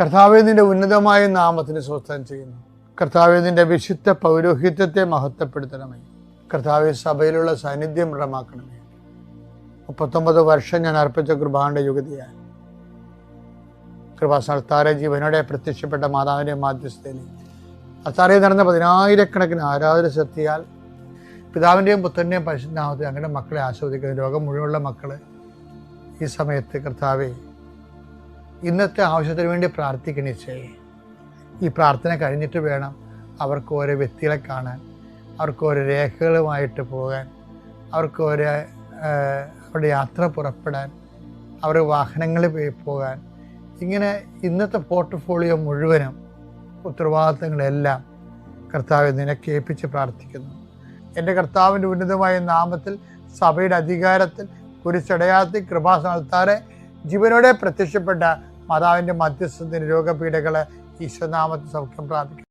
കർത്താവെ നിന്റെ ഉന്നതമായ നാമത്തിന് സ്വസ്ഥം ചെയ്യുന്നു. കർത്താവെ നിന്റെ വിശുദ്ധ പൗരോഹിത്യത്തെ മഹത്വപ്പെടുത്തണമേ. കർത്താവെ സഭയിലുള്ള സാന്നിധ്യം ദൃഢമാക്കണമേ. മുപ്പത്തൊമ്പത് വർഷം ഞാൻ അർപ്പിച്ച കൃപാന്റെ യുഗതിയായി കൃപാസ്ഥാനത്താരെ ജീവനോടെ പ്രത്യക്ഷപ്പെട്ട മാതാവിന്റെ മാധ്യസ്ഥയിൽ അത്താറയിൽ നടന്ന പതിനായിരക്കണക്കിന് ആരാധന ശക്തിയാൽ പിതാവിന്റെയും പുത്രന്റെയും പരിശുദ്ധനാമത്തെ അങ്ങനെ മക്കളെ ആസ്വദിക്കുന്ന ലോകം മുഴുവനുള്ള മക്കളെ ഈ സമയത്ത് കർത്താവെ ഇന്നത്തെ ആവശ്യത്തിന് വേണ്ടി പ്രാർത്ഥിക്കണിച്ചേ ഈ പ്രാർത്ഥന കഴിഞ്ഞിട്ട് വേണം അവർക്ക് ഓരോ വ്യക്തികളെ കാണാൻ അവർക്ക് ഓരോ രേഖകളുമായിട്ട് പോകാൻ അവർക്ക് ഓരോ അവരുടെ യാത്ര പുറപ്പെടാൻ അവർ വാഹനങ്ങളിൽ പോകാൻ. ഇങ്ങനെ ഇന്നത്തെ പോർട്ട്ഫോളിയോ മുഴുവനും ഉത്തരവാദിത്തങ്ങളെല്ലാം കർത്താവ് നിനക്ക് ഏൽപ്പിച്ച് പ്രാർത്ഥിക്കുന്നു. എന്റെ കർത്താവിന്റെ ഉന്നതമായ നാമത്തിൽ സഭയുടെ അധികാരത്തിൽ കുരിശടയാത്തി കൃപാസ്ഥാനത്താറെ ജീവനോടെ പ്രത്യക്ഷപ്പെട്ട മാതാവിന്റെ മധ്യസ്ഥത്തിന് രോഗപീഠകൾ ഈശ്വനാമത്തിൽ സൗഖ്യം പ്രാപിക്കുന്നു